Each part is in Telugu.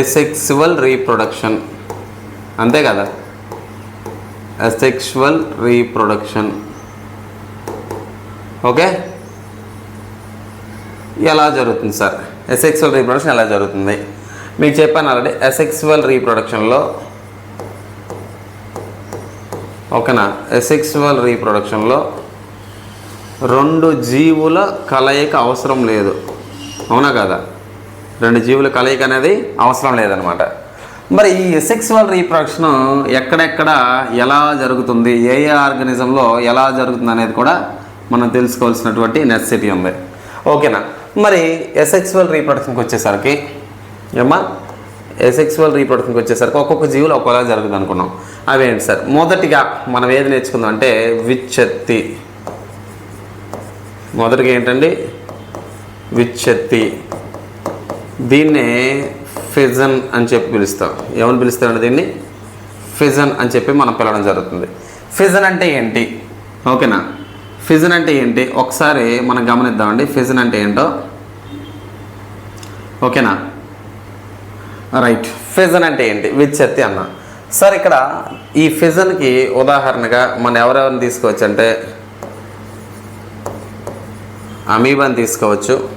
ఎసెక్సువల్ రీప్రొడక్షన్ అంతే కదా? Asexual reproduction okay? ఎలా జరుగుతుంది సార్? ఎసెక్సువల్ రీప్రొడక్షన్ ఎలా జరుగుతుంది? మీకు చెప్పాను ఆల్రెడీ ఎసెక్సువల్ రీప్రొడక్షన్లో ఓకేనా? ఎసెక్సువల్ రీప్రొడక్షన్లో రెండు జీవుల కలయిక అవసరం లేదు. అవునా కదా? రెండు జీవుల కలయిక అనేది అవసరం లేదనమాట. మరి ఈ సెక్సువల్ రీప్రొడక్షన్ ఎక్కడెక్కడ ఎలా జరుగుతుంది ఏ ఏ ఆర్గనిజంలో ఎలా జరుగుతుంది అనేది కూడా మనం తెలుసుకోవాల్సినటువంటి నెసెసిటీ ఉంది. ఓకేనా మరి ఎసెక్సువల్ రీప్రొడక్షన్కి వచ్చేసరికి ఏమ్మా? ఎసెక్సువల్ రీప్రొడక్షన్కి వచ్చేసరికి ఒక్కొక్క జీవులు ఒక్కోలా జరుగుతుంది అనుకున్నాం. అవేంటి సార్? మొదటిగా మనం ఏది నేర్చుకుందాం అంటే విచ్ఛత్తి. మొదటిగా ఏంటండి? విచ్ఛత్తి. దీన్నే ఫిజన్ అని చెప్పి పిలుస్తాం. ఏమని పిలుస్తారండి దీన్ని? ఫిజన్ అని చెప్పి మనం పిలవడం జరుగుతుంది. ఫిజన్ అంటే ఏంటి? ఓకేనా? ఫిజన్ అంటే ఏంటి? ఒకసారి మనం గమనిద్దామండి. ఫిజన్ అంటే ఏంటో? ఓకేనా? రైట్. ఫిజన్ అంటే ఏంటి? విచ్ఛత్తి అన్న. సార్ ఇక్కడ ఈ ఫిజన్కి ఉదాహరణగా మనం ఎవరెవరిని తీసుకోవచ్చు అంటే అమీబాని తీసుకోవచ్చు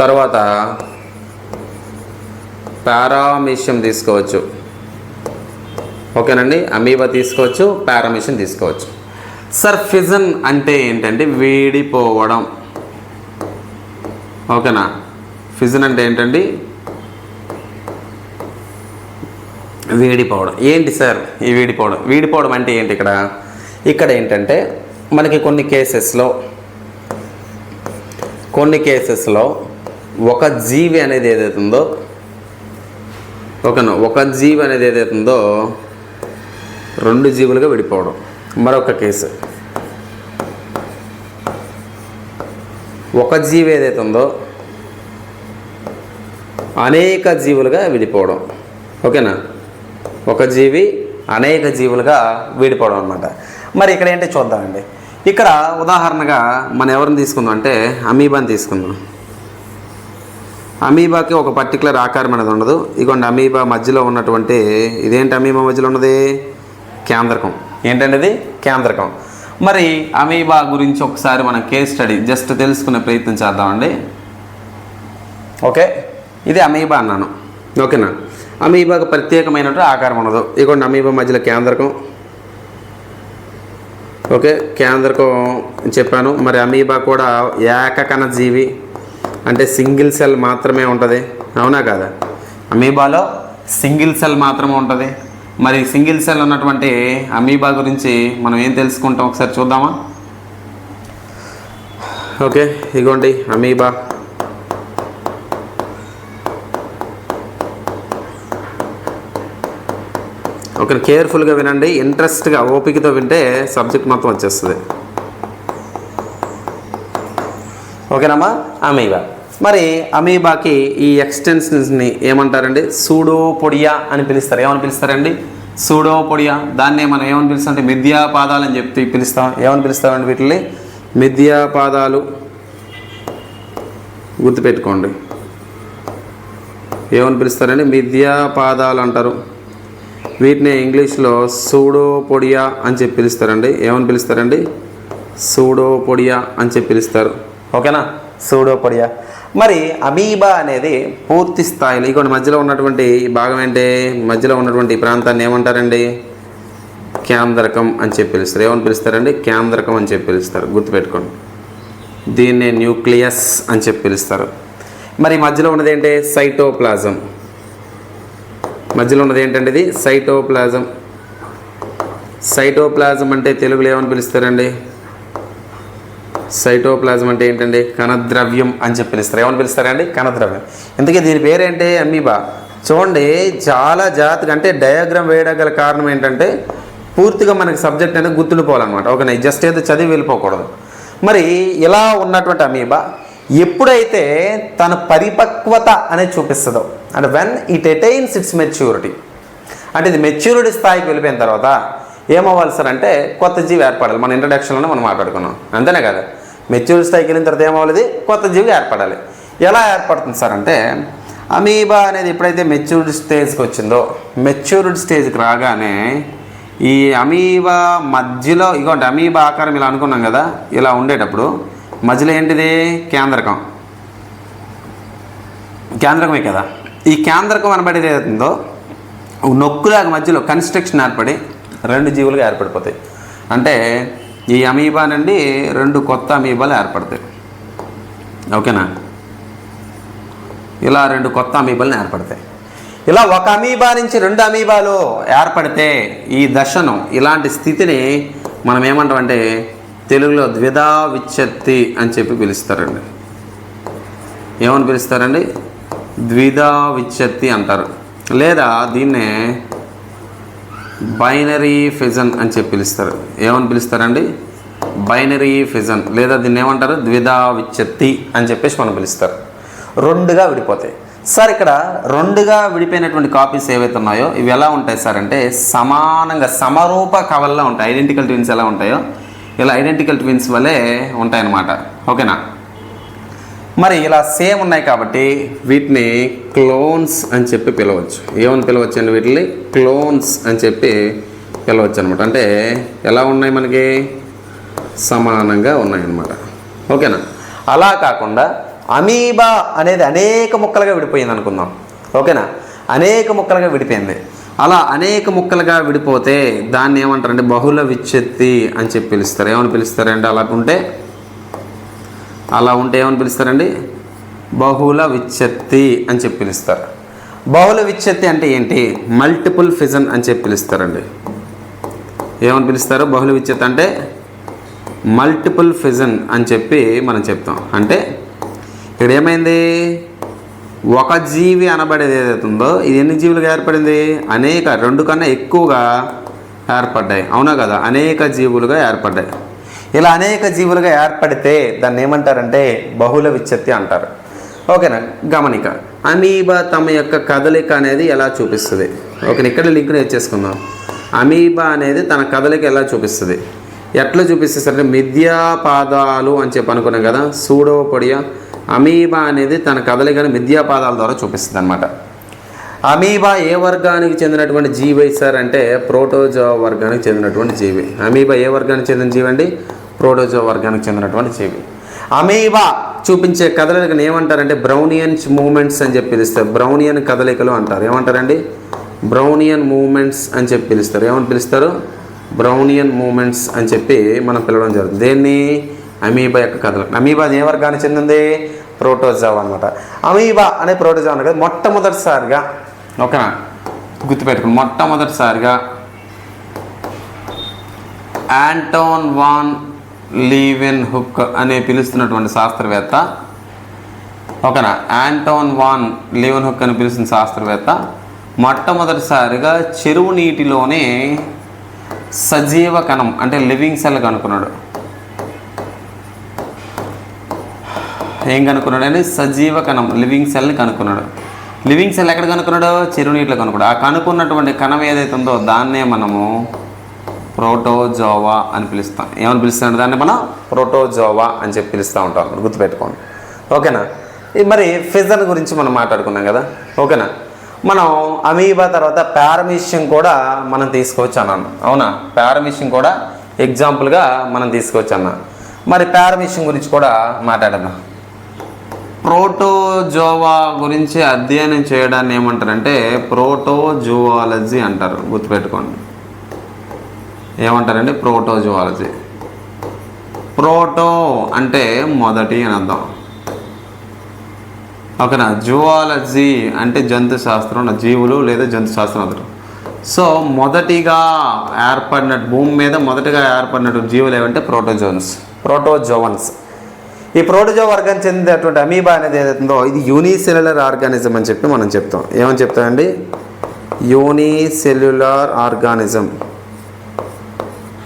తర్వాత పారామిషియం తీసుకోవచ్చు. ఓకేనండి? అమీబా తీసుకోవచ్చు పారామిషియం తీసుకోవచ్చు. సార్ ఫిజన్ అంటే ఏంటంటే వేడిపోవడం. ఓకేనా? ఫిజన్ అంటే ఏంటండి? వేడిపోవడం. ఏంటి సార్ ఈ వేడిపోవడం? వేడిపోవడం అంటే ఏంటి ఇక్కడ? ఇక్కడ ఏంటంటే మనకి కొన్ని కేసెస్లో కొన్ని కేసెస్లో ఒక జీవి అనేది ఏదైతుందో ఓకేనా ఒక జీవి అనేది ఏదైతుందో రెండు జీవులుగా విడిపోవడం. మరొక కేసు. ఒక జీవి ఏదైతే ఉందో అనేక జీవులుగా విడిపోవడం. ఓకేనా ఒక జీవి అనేక జీవులుగా విడిపోవడం అనమాట మరి ఇక్కడ ఏంటి చూద్దామండి. ఇక్కడ ఉదాహరణగా మనం ఎవరిని తీసుకుందాం అంటే అమీబాని తీసుకుందాం. అమీబాకి ఒక పర్టికులర్ ఆకారం అనేది ఉండదు. ఇగోండి అమీబా మధ్యలో ఉన్నటువంటి ఇదేంటి అమీబా మధ్యలో ఉన్నది? కేంద్రకం. ఇది కేంద్రకం. మరి అమీబా గురించి ఒకసారి మనం కేస్ స్టడీ జస్ట్ తెలుసుకునే ప్రయత్నం చేద్దామండి. ఓకే? ఇది అమీబా అన్నాను. ఓకేనా? అమీబాకు ప్రత్యేకమైనటువంటి ఆకారం ఉండదు. ఇగోండి అమీబా మధ్యలో కేంద్రకం. ఓకే? కేంద్రకం చెప్పాను. మరి అమీబా కూడా ఏకకణ జీవి. అంటే సింగిల్ సెల్ మాత్రమే ఉంటుంది. అవునా కదా? అమీబాలో సింగిల్ సెల్ మాత్రమే ఉంటుంది. మరి సింగిల్ సెల్ ఉన్నటువంటి అమీబా గురించి మనం ఏం తెలుసుకుంటాం? ఒకసారి చూద్దామా? ఓకే ఇగోండి అమీబా. ఓకే కేర్ఫుల్గా వినండి ఇంట్రెస్ట్గా ఓపికతో వింటే సబ్జెక్ట్ మొత్తం వచ్చేస్తుంది. ఓకేనమ్మా? అమీబా. మరి అమీబాకి ఈ ఎక్స్టెన్షన్స్ని ఏమంటారండి? సూడోపొడియా అని పిలుస్తారు. ఏమని పిలుస్తారండి? సూడోపొడియా దాన్నే మనం ఏమని పిలుస్తామంటే మిథ్యాపాదాలు అని చెప్తే పిలుస్తాం. ఏమని పిలుస్తామండి వీటిని? మిథ్యాపాదాలు గుర్తుపెట్టుకోండి. ఏమని పిలుస్తారండి? మిథ్యాపాదాలు అంటారు. వీటిని ఇంగ్లీష్లో సూడోపొడియా అని చెప్పి పిలుస్తారండి. ఏమని పిలుస్తారండి? సూడోపొడియా అని చెప్పి పిలుస్తారు. ఓకేనా? సూడోపొడియా. మరి అమీబా అనేది పూర్తి స్థాయిలో ఇక్కడ మధ్యలో ఉన్నటువంటి భాగం ఏంటి? మధ్యలో ఉన్నటువంటి ప్రాంతాన్ని ఏమంటారండి? కేంద్రకం అని చెప్పి పిలుస్తారు. ఏమని పిలుస్తారండి? కేంద్రకం అని చెప్పి పిలుస్తారు. గుర్తుపెట్టుకోండి. దీన్ని న్యూక్లియస్ అని చెప్పి పిలుస్తారు. మరి మధ్యలో ఉన్నది ఏంటి? సైటోప్లాజం. మధ్యలో ఉన్నది ఏంటంటే ఇది? సైటోప్లాజం. సైటోప్లాజం అంటే తెలుగులో ఏమని పిలుస్తారండి? సైటోప్లాజం అంటే ఏంటండి? కణద్రవ్యం అని చెప్పి పిలుస్తారు. ఏమని పిలుస్తారండి కణద్రవ్యం. ఇంతకీ దీని పేరేంటి అమీబా? చూడండి చాలా జాతికి అంటే డయాగ్రామ్ వేయడం గల కారణం ఏంటంటే పూర్తిగా మనకి సబ్జెక్ట్ అనేది గుర్తుండిపోవాలన్నమాట. ఓకే జస్ట్ ఏదో చదివి వెళ్ళిపోకూడదు. మరి ఇలా ఉన్నటువంటి అమీబా ఎప్పుడైతే తన పరిపక్వత అనేది చూపిస్తుందో అంటే when it attains its maturity అంటే ఇది మెచ్యూరిటీ స్థాయికి వెళ్ళిపోయిన తర్వాత ఏమవ్వాలి సార్ అంటే కొత్త జీవి ఏర్పడాలి. మన ఇంట్రడక్షన్లోనే మనం మాట్లాడుకున్నాం. అంతేనే కదా? మెచ్యూరిటీ స్థాయికి వెళ్ళిన తర్వాత ఏమవ్వాలి కొత్త జీవి ఏర్పడాలి. ఎలా ఏర్పడుతుంది సార్ అంటే అమీబా అనేది ఎప్పుడైతే మెచ్యూర్డ్ స్టేజ్కి వచ్చిందో మెచ్యూర్డ్ స్టేజ్కి రాగానే ఈ అమీబా మధ్యలో ఇగోండి అమీబా ఆకారం ఇలా అనుకున్నాం కదా ఇలా ఉండేటప్పుడు మధ్యలో ఏంటిది? కేంద్రకం. కేంద్రకమే కదా. ఈ కేంద్రకం అనబడేది ఏదైతుందో నొక్కులాగా మధ్యలో కన్స్ట్రక్షన్ ఏర్పడి రెండు జీవులుగా ఏర్పడిపోతాయి. అంటే ఈ అమీబా నుండి రెండు కొత్త అమీబాలు ఏర్పడతాయి. ఓకేనా? ఇలా రెండు కొత్త అమీబాలు ఏర్పడతాయి. ఇలా ఒక అమీబా నుంచి రెండు అమీబాలు ఏర్పడితే ఈ దశను ఇలాంటి స్థితిని మనం ఏమంటామంటే తెలుగులో ద్విధా విచ్ఛత్తి అని చెప్పి పిలుస్తారండి. ఏమని పిలుస్తారండి? ద్విధా విచ్ఛత్తి అంటారు. లేదా దీన్నే బైనరీ ఫిజన్ అని చెప్పి పిలుస్తారు. ఏమని పిలుస్తారండి? Binary fission. లేదా దీన్ని ఏమంటారు? ద్విధా విచ్చత్తి అని చెప్పేసి మనం పిలుస్తారు. రెండుగా విడిపోతాయి. సార్ ఇక్కడ రెండుగా విడిపోయినటువంటి కాపీస్ ఏవైతే ఉన్నాయో ఇవి ఎలా ఉంటాయి సార్ అంటే సమానంగా సమరూప కవల్లో ఉంటాయి. ఐడెంటికల్ ట్విన్స్ ఎలా ఉంటాయో? ఇలా ఐడెంటికల్ ట్విన్స్ వల్లే ఉంటాయన్నమాట. ఓకేనా? మరి ఇలా సేమ్ ఉన్నాయి కాబట్టి వీటిని క్లోన్స్ అని చెప్పి పిలవచ్చు. ఏమని పిలవచ్చు అండి వీటిని? క్లోన్స్ అని చెప్పి పిలవచ్చు అనమాట అంటే ఎలా ఉన్నాయి మనకి? సమానంగా ఉన్నాయన్నమాట. ఓకేనా? అలా కాకుండా అమీబా అనేది అనేక ముక్కలుగా విడిపోయింది అనుకుందాం. ఓకేనా? అనేక ముక్కలుగా విడిపోయింది. అలా అనేక ముక్కలుగా విడిపోతే దాన్ని ఏమంటారంటే బహుళ విచ్చెత్తి అని చెప్పి పిలుస్తారు. ఏమని పిలుస్తారంటే అలా ఉంటే అలా ఉంటే ఏమని పిలుస్తారండి? బహుళ విచ్ఛత్తి అని చెప్పి పిలుస్తారు. బహుళ విచ్ఛత్తి అంటే ఏంటి? మల్టిపుల్ ఫిజన్ అని చెప్పి పిలుస్తారండి. ఏమని పిలుస్తారు? బహుళ విచ్ఛత్తి అంటే మల్టిపుల్ ఫిజన్ అని చెప్పి మనం చెప్తాం. అంటే ఇక్కడ ఏమైంది? ఒక జీవి అనబడేది ఏదైతే ఉందో ఇది ఎన్ని జీవులుగా ఏర్పడింది? అనేక రెండు కన్నా ఎక్కువగా ఏర్పడ్డాయి. అవునా కదా? అనేక జీవులుగా ఏర్పడ్డాయి. ఇలా అనేక జీవులుగా ఏర్పడితే దాన్ని ఏమంటారంటే బహుళ విచ్చత్తి అంటారు. ఓకేనా? గమనిక. అమీబా తమ యొక్క కదలిక అనేది ఎలా చూపిస్తుంది? ఓకే ఇక్కడ లింక్ని నేర్చేసుకుందాం అమీబా అనేది తన కదలిక ఎలా చూపిస్తుంది? ఎట్లా చూపిస్తుంది అంటే మిథ్యా పాదాలు అని చెప్పి అనుకున్నాం కదా సూడోపొడియా అమీబా అనేది తన కదలికను మిథ్యాపాదాల ద్వారా చూపిస్తుంది అనమాట అమీబా ఏ వర్గానికి చెందినటువంటి జీవి సార్ అంటే ప్రోటోజో వర్గానికి చెందినటువంటి జీవి. అమీబా ఏ వర్గానికి చెందిన జీవి అండి ప్రోటోజో వర్గానికి చెందినటువంటి జీవి అమీబా చూపించే కదలికను ఏమంటారంటే బ్రౌనియన్స్ మూమెంట్స్ అని చెప్పి పిలుస్తారు. బ్రౌనియన్ కదలికలు అంటారు. ఏమంటారండి? బ్రౌనియన్ మూమెంట్స్ అని చెప్పి పిలుస్తారు. ఏమని పిలుస్తారు? బ్రౌనియన్ మూమెంట్స్ అని చెప్పి మనం పిలవడం జరుగుతుంది. దేన్ని? అమీబా యొక్క కథలు అమీబా ఏ వర్గానికి చెందింది? ప్రోటోజావ్ అనమాట అమీబా అనే ప్రోటోజావా కదా మొట్టమొదటిసారిగా ఓకేనా? గుర్తుపెట్టుకుని మొట్టమొదటిసారిగా యాంటోన్ వాన్ లీవెన్ హుక్ అనే పిలుస్తున్నటువంటి శాస్త్రవేత్త ఓకేనా? యాంటోన్ వాన్ లీవెన్ హుక్ అని పిలుస్తున్న శాస్త్రవేత్త మొట్టమొదటిసారిగా చెరువు నీటిలోనే సజీవ కణం అంటే లివింగ్ సెల్ కనుక్కున్నాడు. ఏం కనుక్కున్నాడు సజీవ కణం లివింగ్ సెల్ని కనుక్కున్నాడు. లివింగ్ సెల్ ఎక్కడ కనుక్కున్నాడు? చెరువు నీటిలో కనుక్కున్నాడు. ఆ కనుక్కున్నటువంటి కణం ఏదైతే ఉందో దాన్నే మనము ప్రోటోజోవా అని పిలుస్తాం. ఏమని పిలుస్తాం దాన్ని మనం ప్రోటోజోవా అని చెప్పి పిలుస్తూ ఉంటాం. గుర్తుపెట్టుకోండి. ఓకేనా? మరి ఫిజన్ గురించి మనం మాట్లాడుకున్నాం కదా? ఓకేనా? మనం అమీబా తర్వాత పారమీషియం కూడా మనం తీసుకోవచ్చు అన్నాను. అవునా? పారమీషియం కూడా ఎగ్జాంపుల్గా మనం తీసుకోవచ్చు అన్న. మరి పారమీషియం గురించి కూడా మాట్లాడదాం. ప్రోటోజోవా గురించి అధ్యయనం చేయడాన్ని ఏమంటారంటే ప్రోటోజువాలజీ అంటారు. గుర్తుపెట్టుకోండి. ఏమంటారండి? ప్రోటోజువాలజీ. ప్రోటో అంటే మొదటి అని అర్థం. ఓకేనా? జువాలజీ అంటే జంతు శాస్త్రం జీవులు లేదా జంతు శాస్త్రం అతను సో మొదటిగా ఏర్పడిన భూమి మీద మొదటిగా ఏర్పడినటువంటి జీవులు ఏమంటే ప్రోటోజోన్స్. ప్రోటోజోవన్స్. ఈ ప్రోటోజో వర్గానికి చెందినటువంటి అమీబా అనేది ఏదైతుందో ఇది యూనిసెల్యులర్ ఆర్గానిజం అని చెప్పి మనం చెప్తాం. ఏమని చెప్తామండి? Unicellular organism.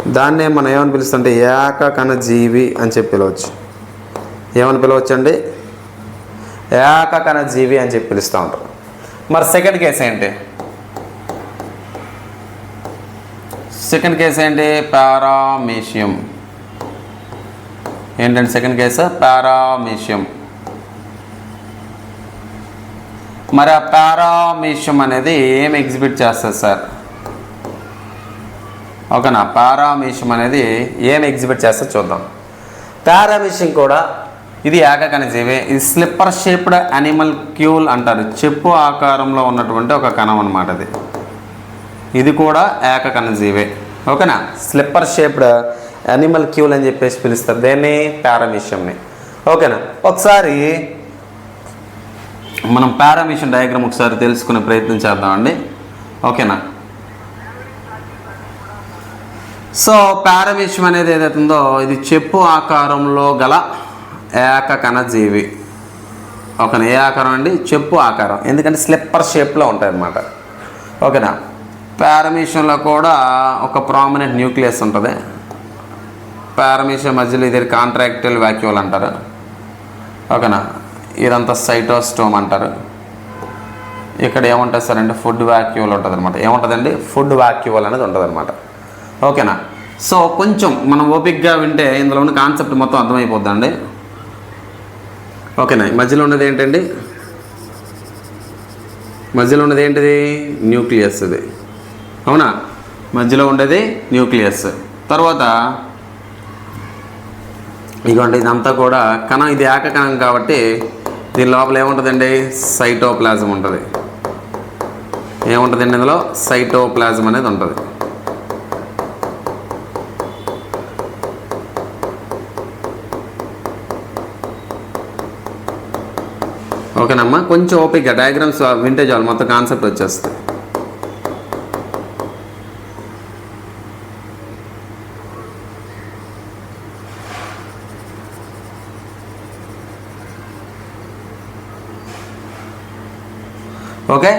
దాన్నే మనం ఏమని పిలుస్తుంటే ఏకకణ జీవి అని చెప్పి పిలవచ్చు. ఏమని పిలవచ్చు అండి ఏకకణ జీవి అని చెప్పి పిలుస్తూ ఉంటారు. మరి సెకండ్ కేసు ఏంటి? సెకండ్ కేసు ఏంటి? పారామేషియం. ఏంటంటే సెకండ్ కేసు పారామేషియం. మరి ఆ పారామేషియం అనేది ఏం ఎగ్జిబిట్ చేస్తుంది సార్? ఓకేనా పారామీషం అనేది ఏం ఎగ్జిబిట్ చేస్తే చూద్దాం. పారామీషం కూడా ఇది ఏకకణ జీవి ఇది స్లిప్పర్ షేప్డ్ అనిమల్ క్యూల్ అంటారు. చెప్పు ఆకారంలో ఉన్నటువంటి ఒక కణం అన్నమాట అది. ఇది కూడా ఏకకణ జీవే ఓకేనా స్లిప్పర్ షేప్డ్ అనిమల్ క్యూల్ అని చెప్పేసి పిలుస్తారు. దేన్ని పారామీషియంని ఓకేనా ఒకసారి మనం పారామీషన్ డయాగ్రామ్ ఒకసారి తెలుసుకునే ప్రయత్నం చేద్దామండి. ఓకేనా సో పారామీషం అనేది ఏదైతే ఉందో ఇది చెప్పు ఆకారంలో గల ఏకకణ జీవి ఓకేనా ఏ ఆకారం అండి? చెప్పు ఆకారం. ఎందుకంటే స్లిప్పర్ షేప్లో ఉంటాయి అన్నమాట ఓకేనా? పారమేషియంలో కూడా ఒక ప్రామినెంట్ న్యూక్లియస్ ఉంటుంది. పారమేషియం మధ్యలో ఇది కాంట్రాక్టల్ వ్యాక్యూల్ అంటారు. ఓకేనా? ఇదంతా సైటోస్టోమ్ అంటారు. ఇక్కడ ఏముంటుంది సార్ అంటే ఫుడ్ వ్యాక్యూల్ ఉంటుంది అనమాట ఏముంటుందండి? ఫుడ్ వ్యాక్యూల్ అనేది ఉంటుంది అనమాట ఓకేనా? సో కొంచెం మనం ఓపిక్గా వింటే ఇందులో ఉన్న కాన్సెప్ట్ మొత్తం అర్థమైపోద్దండి. ఓకేనా? మధ్యలో ఉన్నది ఏంటండి? మధ్యలో ఉన్నది ఏంటిది? న్యూక్లియస్ ఇది. అవునా? మధ్యలో ఉండేది న్యూక్లియస్. తర్వాత ఇదిగోండి ఇదంతా కూడా కణం ఇది ఏకకణం కాబట్టి దీని లోపల ఏముంటుందండి? సైటోప్లాజం ఉంటుంది. ఏముంటుందండి ఇందులో? సైటోప్లాజం అనేది ఉంటుంది. ఓకేనమ్మా. కొంచెం ఓపిక డయాగ్రామ్స్ వింటే చాలు మొత్తం కాన్సెప్ట్ వచ్చేస్తుంది. ఓకే?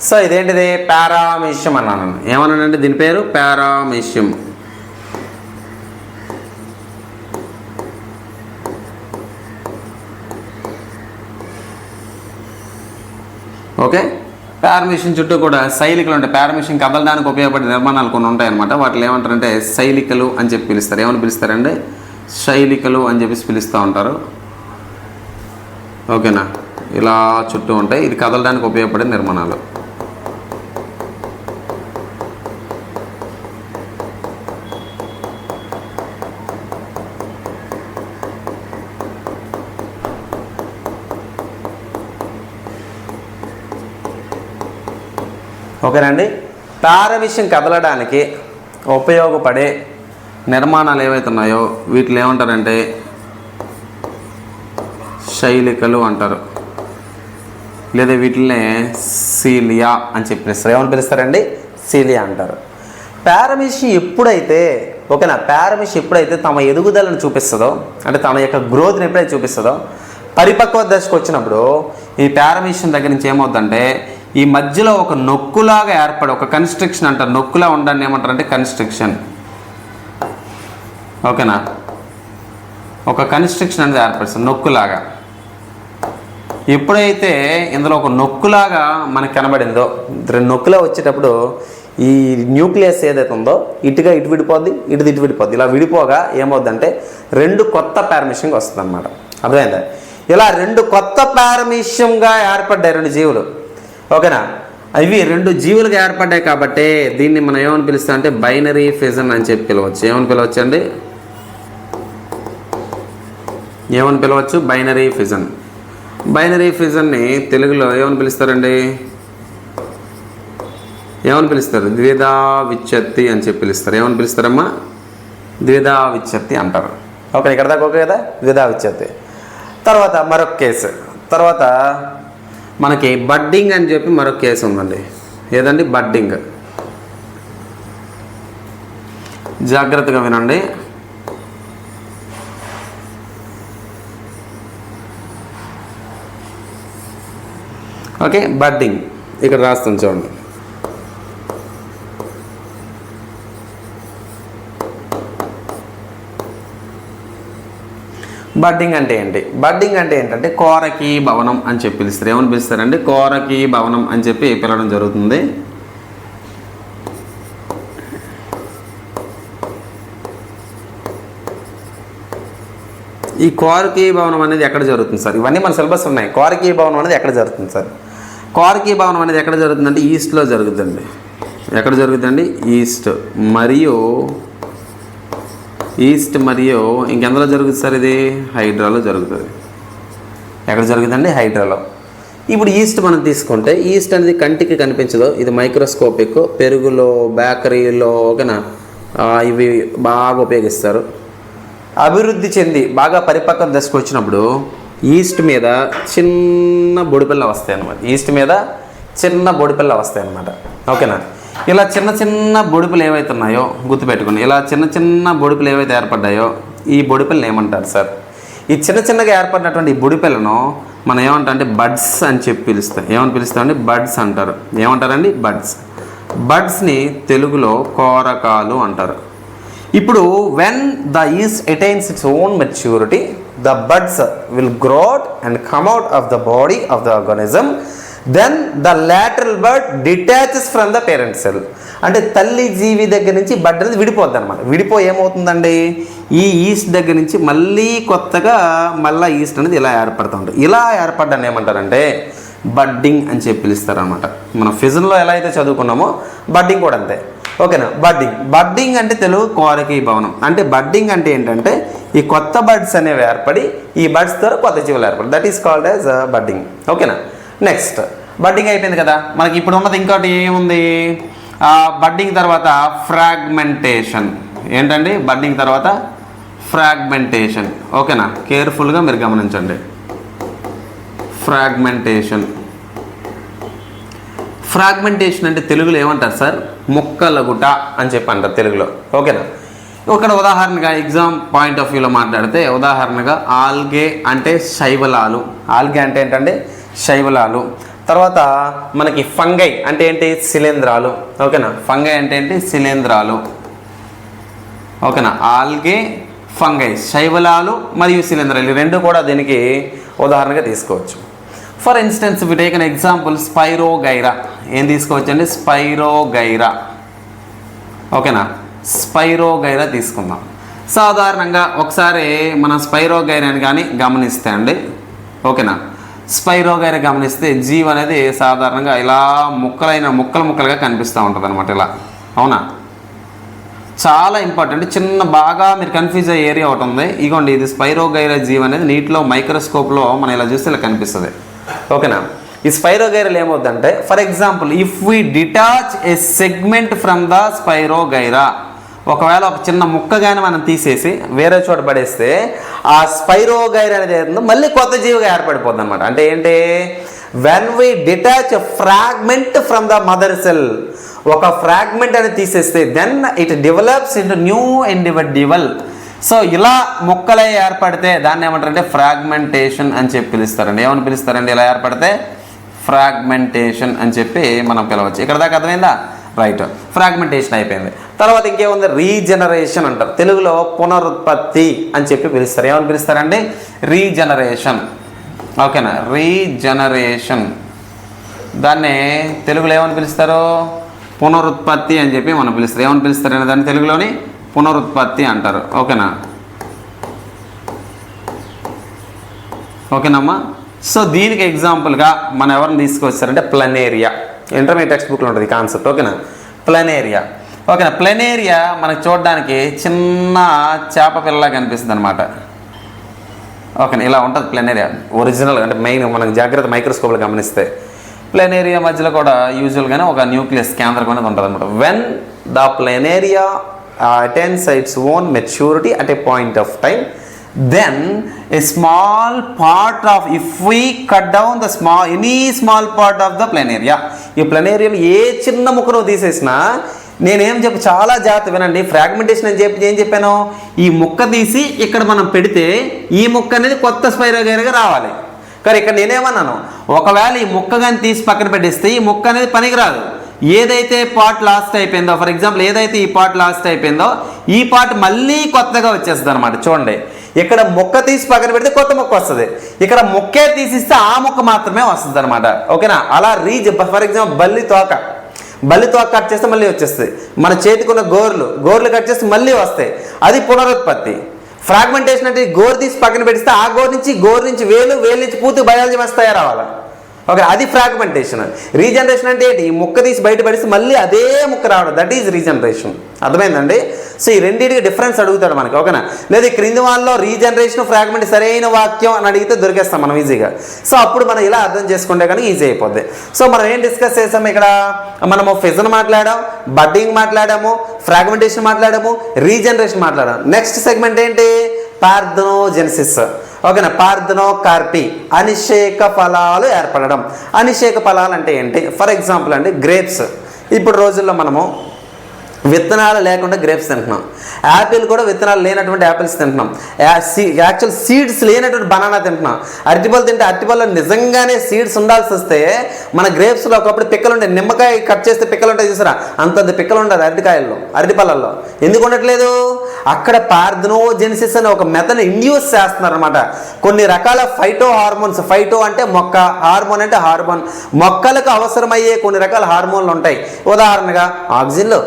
సో ఇదేంటిది? పారామిష్యం అన్నాను ఏమన్నానంటే దీని పేరు? పారామిష్యం. ఓకే? పారమిషన్ చుట్టూ కూడా శైలికలు ఉంటాయి పారమిషన్ కదలడానికి ఉపయోగపడే నిర్మాణాలు కొన్ని ఉంటాయన్నమాట. వాటిలో వాటిని ఏమంటారంటే శైలికలు అని చెప్పి పిలుస్తారు. ఏమని పిలుస్తారంటే శైలికలు అని చెప్పేసి పిలుస్తూ ఉంటారు. ఓకేనా? ఇలా చుట్టూ ఉంటాయి. ఇది కదలడానికి ఉపయోగపడే నిర్మాణాలు. ఓకేనండి? పారవిషయం కదలడానికి ఉపయోగపడే నిర్మాణాలు ఏవైతే ఉన్నాయో వీటిని ఏమంటారంటే శైలికలు అంటారు. లేదా వీటిని సీలియా అని చెప్పి పిలుస్తారు ఏమని పిలుస్తారండి? సీలియా అంటారు. పారమిషి ఎప్పుడైతే ఓకేనా? పారమిషి ఎప్పుడైతే తమ ఎదుగుదలను చూపిస్తుందో అంటే తమ యొక్క గ్రోత్ని ఎప్పుడైతే చూపిస్తుందో పరిపక్వ దశకు వచ్చినప్పుడు ఈ పారమిషన్ దగ్గర నుంచి ఏమవుతుందంటే ఈ మధ్యలో ఒక నొక్కులాగా ఏర్పడి ఒక కన్స్ట్రక్షన్ అంటారు నొక్కులా ఉండడాన్ని ఏమంటారు అంటే కన్స్ట్రక్షన్ ఓకేనా? ఒక కన్స్ట్రక్షన్ అనేది ఏర్పడుతుంది నొక్కులాగా. ఎప్పుడైతే ఇందులో ఒక నొక్కులాగా మనకు కనబడిందో రెండు నొక్కులా వచ్చేటప్పుడు ఈ న్యూక్లియస్ ఏదైతే ఉందో ఇటుగా ఇటు విడిపోద్ది ఇటుది ఇటు విడిపోద్ది. ఇలా విడిపోగా ఏమవుద్దంటే రెండు కొత్త పారమిషన్గా వస్తుంది అనమాట అర్థమైందా? ఇలా రెండు కొత్త పారమిష్యంగా ఏర్పడ్డాయి రెండు జీవులు. ఓకేనా? ఇవి రెండు జీవులుగా ఏర్పడ్డాయి కాబట్టి దీన్ని మనం ఏమని పిలుస్తాం అంటే బైనరీ ఫిజన్ అని చెప్పి పిలవచ్చు. ఏమని పిలవచ్చు అండి ఏమని పిలవచ్చు? బైనరీ ఫిజన్ బైనరీ ఫిజన్ని తెలుగులో ఏమని పిలుస్తారండి? ఏమని పిలుస్తారు? ద్విధా విచ్చత్తి అని చెప్పి పిలుస్తారు. ఏమని పిలుస్తారమ్మా? ద్విధా విచ్చత్తి అంటారు. ఓకే ఇక్కడ దాకా ఓకే కదా? ద్విధా విచ్చత్తి తర్వాత మరొక కేసు. తర్వాత మనకి బడ్డింగ్ అని చెప్పి మరొక కేసు ఉందండి. ఏదండి? బడ్డింగ్. జాగ్రత్తగా వినండి. Okay budding. ఇక్కడ రాస్తాను చూడండి. బడ్డింగ్ అంటే ఏంటి? బడ్డింగ్ అంటే ఏంటంటే కోరకి భవనం అని చెప్పి పిలుస్తారు. ఏమని పిలుస్తారంటే కోరకి భవనం అని చెప్పి పిలవడం జరుగుతుంది. ఈ కోరకీ భవనం అనేది ఎక్కడ జరుగుతుంది సార్? ఇవన్నీ మన సిలబస్ ఉన్నాయి. కోరకీ భవనం అనేది ఎక్కడ జరుగుతుంది సార్? కోరకీ భవనం అనేది ఎక్కడ జరుగుతుందంటే ఈస్ట్లో జరుగుతుందండి. ఎక్కడ జరుగుతుందండి? ఈస్ట్. మరియు ఈస్ట్ మరియు ఇంకెందులో జరుగుతుంది సార్ ఇది? హైడ్రాలో జరుగుతుంది. ఎక్కడ జరుగుతుందండి? హైడ్రాలో. ఇప్పుడు ఈస్ట్ మనం తీసుకుంటే ఈస్ట్ అనేది కంటికి కనిపించదు. ఇది మైక్రోస్కోపిక్ పెరుగులో బేకరీలో ఓకేనా? ఇవి బాగా ఉపయోగిస్తారు. అభివృద్ధి చెంది బాగా పరిపక్వం దశకు వచ్చినప్పుడు ఈస్ట్ మీద చిన్న బొడిపిల్ల వస్తాయి అన్నమాట ఈస్ట్ మీద చిన్న బొడిపిల్ల వస్తాయి అన్నమాట ఓకేనా? ఇలా చిన్న చిన్న బొడుపులు ఏవైతే ఉన్నాయో గుర్తుపెట్టుకోండి. ఇలా చిన్న చిన్న బొడుపులు ఏవైతే ఏర్పడ్డాయో ఈ బొడిపిల్ని ఏమంటారు సార్? ఈ చిన్న చిన్నగా ఏర్పడినటువంటి ఈ బుడిపిల్లను మనం ఏమంటాం అంటే బడ్స్ అని చెప్పి పిలుస్తాం. ఏమని పిలుస్తామండి బడ్స్ అంటారు. ఏమంటారండి? బడ్స్. బడ్స్ని తెలుగులో కోరకాలు అంటారు. ఇప్పుడు when the yeast attains its own maturity the buds will grow and come out of the body of the organism then the lateral bud detaches from the parent cell అంటే తల్లి జీవి దగ్గర నుంచి బడ్ అనేది విడిపోద్ది అనమాట విడిపోయి ఏమవుతుందండి? ఈ ఈస్ట్ దగ్గర నుంచి మళ్ళీ కొత్తగా మళ్ళీ ఈస్ట్ అనేది ఇలా ఏర్పడుతూ ఉంటుంది. ఇలా ఏర్పడ్డాన్ని ఏమంటారంటే బడ్డింగ్ అని చెప్పి పిలుస్తారు అనమాట మనం ఫిజన్లో ఎలా అయితే చదువుకున్నామో బడ్డింగ్ కూడా అంతే. ఓకేనా బడ్డింగ్ బడ్డింగ్ అంటే తెలుగు కోరకి భవనం. అంటే బడ్డింగ్ అంటే ఏంటంటే ఈ కొత్త బడ్స్ అనేవి ఏర్పడి ఈ బడ్స్ ద్వారా కొత్త జీవులు ఏర్పడి that is called as budding ఓకేనా నెక్స్ట్ బడ్డింగ్ అయిపోయింది కదా. మనకి ఇప్పుడు ఉన్నది ఇంకోటి ఏముంది? బడ్డింగ్ తర్వాత ఫ్రాగ్మెంటేషన్ ఏంటండి? బడ్డింగ్ తర్వాత ఫ్రాగ్మెంటేషన్ ఓకేనా? కేర్ఫుల్గా మీరు గమనించండి. ఫ్రాగ్మెంటేషన్ ఫ్రాగ్మెంటేషన్ అంటే తెలుగులో ఏమంటారు సార్? ముక్కలగుట అని చెప్పి అంటారు తెలుగులో. ఓకేనా? ఇక్కడ ఉదాహరణగా ఎగ్జామ్ పాయింట్ ఆఫ్ వ్యూలో మాట్లాడితే ఉదాహరణగా ఆల్గే అంటే శైవలాలు. ఆల్గే అంటే ఏంటంటే శైవలాలు. తర్వాత మనకి ఫంగై అంటే ఏంటి? శిలేంధ్రాలు ఓకేనా? ఫంగై అంటే ఏంటి? శిలేంధ్రాలు ఓకేనా? Algae fungi. శైవలాలు మరియు శిలీంధ్రాలు రెండు కూడా దీనికి ఉదాహరణగా తీసుకోవచ్చు. For instance we take an example spirogyra ఏం తీసుకోవచ్చు అండి స్పైరోగైరా ఓకేనా? స్పైరోగైరా తీసుకుందాం. సాధారణంగా ఒకసారి మన స్పైరోగైరాని కానీ గమనిస్తే అండి. ఓకేనా? స్పైరోగైరా గమనిస్తే జీవ్ అనేది సాధారణంగా ఇలా ముక్కలైన ముక్కలు ముక్కలుగా కనిపిస్తూ ఉంటుంది అనమాట ఇలా. అవునా? చాలా ఇంపార్టెంట్. చిన్న బాగా మీరు కన్ఫ్యూజ్ అయ్యే ఏరియా ఒకటి ఉంది. ఇగోండి ఇది స్పైరోగైరా జీవ్ అనేది నీటిలో మైక్రోస్కోప్లో మనం ఇలా చూస్తే ఇలా కనిపిస్తుంది. ఓకేనా? ఈ స్పైరోగైరాలు ఏమవుద్దంటే for example if we detach a segment from the spirogyra ఒకవేళ ఒక చిన్న ముక్క కానీ మనం తీసేసి వేరే చోట పడేస్తే ఆ స్పైరోగైర్ అనేది ఏదో మళ్ళీ కొత్త జీవిగా ఏర్పడిపోద్ది అనమాట అంటే ఏంటి? When we detach fragment from the mother cell ఒక ఫ్రాగ్మెంట్ అనేది తీసేస్తే then it develops into new individual so ఇలా మొక్కలే ఏర్పడితే దాన్ని ఏమంటారంటే ఫ్రాగ్మెంటేషన్ అని చెప్పి పిలుస్తారండి. ఏమని పిలుస్తారండి ఇలా ఏర్పడితే? ఫ్రాగ్మెంటేషన్ అని చెప్పి మనం పిలవచ్చు. ఇక్కడ దాకా అర్థమైందా? రైట్ ఫ్రాగ్మెంటేషన్ అయిపోయింది. తర్వాత ఇంకేముంది? రీజనరేషన్ అంటారు. తెలుగులో పునరుత్పత్తి అని చెప్పి పిలుస్తారు. ఏమని పిలుస్తారండి రీజనరేషన్. ఓకేనా? రీజనరేషన్. దాన్ని తెలుగులో ఏమని పిలుస్తారు? పునరుత్పత్తి అని చెప్పి మనం పిలుస్తారు. ఏమని పిలుస్తారు దాన్ని తెలుగులోని? పునరుత్పత్తి అంటారు. ఓకేనా? ఓకేనమ్మా? సో దీనికి ఎగ్జాంపుల్గా మనం ఎవరిని తీసుకొచ్చారంటే? ప్లనేరియా. ఇంటర్మీడియట్ టెక్స్ట్ బుక్లో ఉంటుంది కాన్సెప్ట్. ఓకేనా? ప్లనేరియా. ఓకేనా ప్లనేరియా మనకు చూడడానికి చిన్న చేప పిల్లలా కనిపిస్తుంది అనమాట ఓకే ఇలా ఉంటుంది ప్లెనేరియా. ఒరిజినల్ అంటే మెయిన్ మనకు జాగ్రత్త మైక్రోస్కోప్లు గమనిస్తే. ప్లెనేరియా మధ్యలో కూడా యూజువల్గానే ఒక న్యూక్లియస్ కేంద్రం అనేది ఉంటుంది అనమాట when the planaria attains its own maturity at a point of time then a small part of if we cut down the small any small part of the planaria ఈ ప్లెనేరియాలో ఏ చిన్న ముక్కను తీసేసినా నేనేం చెప్పు చాలా జాగ్రత్త వినండి. ఫ్రాగ్మెంటేషన్ అని చెప్పి ఏం చెప్పాను? ఈ ముక్క తీసి ఇక్కడ మనం పెడితే ఈ ముక్క అనేది కొత్త స్పైరోగైర్గా రావాలి. కానీ ఇక్కడ నేనేమన్నాను? ఒకవేళ ఈ ముక్క కానీ తీసి పక్కన పెట్టేస్తే ఈ ముక్క అనేది పనికిరాదు. ఏదైతే పార్ట్ లాస్ట్ అయిపోయిందో ఫర్ ఎగ్జాంపుల్ ఏదైతే ఈ పార్ట్ లాస్ట్ అయిపోయిందో ఈ పార్ట్ మళ్ళీ కొత్తగా వచ్చేస్తుంది అనమాట చూడండి. ఇక్కడ మొక్క తీసి పక్కన పెడితే కొత్త మొక్క వస్తుంది. ఇక్కడ మొక్కే తీసిస్తే ఆ మొక్క మాత్రమే వస్తుంది అనమాట ఓకేనా? అలా రీజ్ ఫర్ ఎగ్జాంపుల్ బల్లి తోక. బలితో కట్ చేస్తే మళ్ళీ వచ్చేస్తుంది మన చేతికి ఉన్న గోర్లు గోర్లు కట్ చేస్తే మళ్ళీ వస్తాయి. అది పునరుత్పత్తి. ఫ్రాగ్మెంటేషన్ అంటే గోరు తీసి పక్కన పెడిస్తే ఆ గోరు నుంచి గోరు నుంచి వేలు వేలు నుంచి పూర్తి బయాలజీ మస్తు తయారవ్వాలి. ఓకే అది ఫ్రాగ్మెంటేషన్ రీజనరేషన్ అంటే ఏంటి? ఈ ముక్క తీసి బయట పడిస్తే మళ్ళీ అదే ముక్క రావడం. దట్ ఈజ్ రీజనరేషన్ అర్థమైందండి? సో ఈ రెండింటికి డిఫరెన్స్ అడుగుతాడు మనకి ఓకేనా? లేదా క్రింది వాళ్ళలో రీజనరేషన్ ఫ్రాగ్మెంట్ సరైన వాక్యం అని అడిగితే దొరికేస్తాం మనం ఈజీగా. సో అప్పుడు మనం ఇలా అర్థం చేసుకుంటే కానీ ఈజీ అయిపోద్ది. సో మనం ఏం డిస్కస్ చేసాం ఇక్కడ? మనము ఫిజన్ మాట్లాడాం బడ్డింగ్ మాట్లాడాము ఫ్రాగ్మెంటేషన్ మాట్లాడాము రీజనరేషన్ మాట్లాడాము నెక్స్ట్ సెగ్మెంట్ ఏంటి? పార్థనోజెన్సిస్ ఓకేనా? పార్థనో కార్పి. అనిషేక ఫలాలు ఏర్పడడం. అనిషేక ఫలాలు అంటే ఏంటి? ఫర్ ఎగ్జాంపుల్ అండి గ్రేప్స్. ఇప్పుడు రోజుల్లో మనము విత్తనాలు లేకుండా గ్రేప్స్ తింటున్నాం. యాపిల్ కూడా విత్తనాలు లేనటువంటి యాపిల్స్ తింటున్నాం. యాక్చువల్ సీడ్స్ లేనటువంటి బనానా తింటున్నాం. అరటిపళ్ళు తింటే అరటిపళ్ళు నిజంగానే సీడ్స్ ఉండాల్సి వస్తే మన గ్రేప్స్లో ఒకప్పుడు పిక్కలు ఉంటాయి నిమ్మకాయ కట్ చేస్తే పిక్కలు ఉంటాయి చూసారా? అంతంత పిక్కలు ఉండదు అరటికాయల్లో అరటిపళ్ళల్లో. ఎందుకు ఉండట్లేదు? అక్కడ పార్థనోజెనిసిస్ అనే ఒక మెథడ్ ఇండ్యూస్ చేస్తున్నారు అనమాట కొన్ని రకాల ఫైటో హార్మోన్స్ ఫైటో అంటే మొక్క హార్మోన్ అంటే హార్మోన్ మొక్కలకు అవసరమయ్యే కొన్ని రకాల హార్మోన్లు ఉంటాయి. ఉదాహరణగా ఆక్సిజన్లు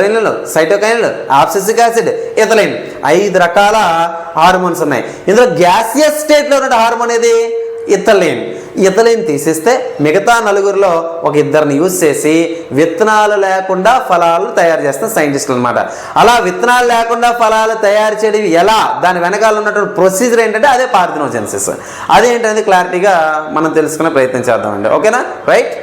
జిబ్రెన్లు సైటోకైన్లు ఆప్సిసిక్ యాసిడ్ ఇథలైన్ ఐదు రకాల హార్మోన్స్ ఉన్నాయి. ఇందులో గ్యాసియస్ స్టేట్లో ఉన్న హార్మోన్ ఏది? ఇథలైన్. ఇథలైన్ తీసేస్తే మిగతా నలుగురిలో ఒక ఇద్దరిని యూజ్ చేసి విత్తనాలు లేకుండా ఫలాలు తయారు చేస్తున్న సైంటిస్టులు అనమాట అలా విత్తనాలు లేకుండా ఫలాలు తయారు చేయడం ఎలా? దాని వెనకాల ఉన్నటువంటి ప్రొసీజర్ ఏంటంటే అదే పార్థినోజెన్సిస్. అదేంటనేది క్లారిటీగా మనం తెలుసుకునే ప్రయత్నం చేద్దామండి. ఓకేనా? రైట్?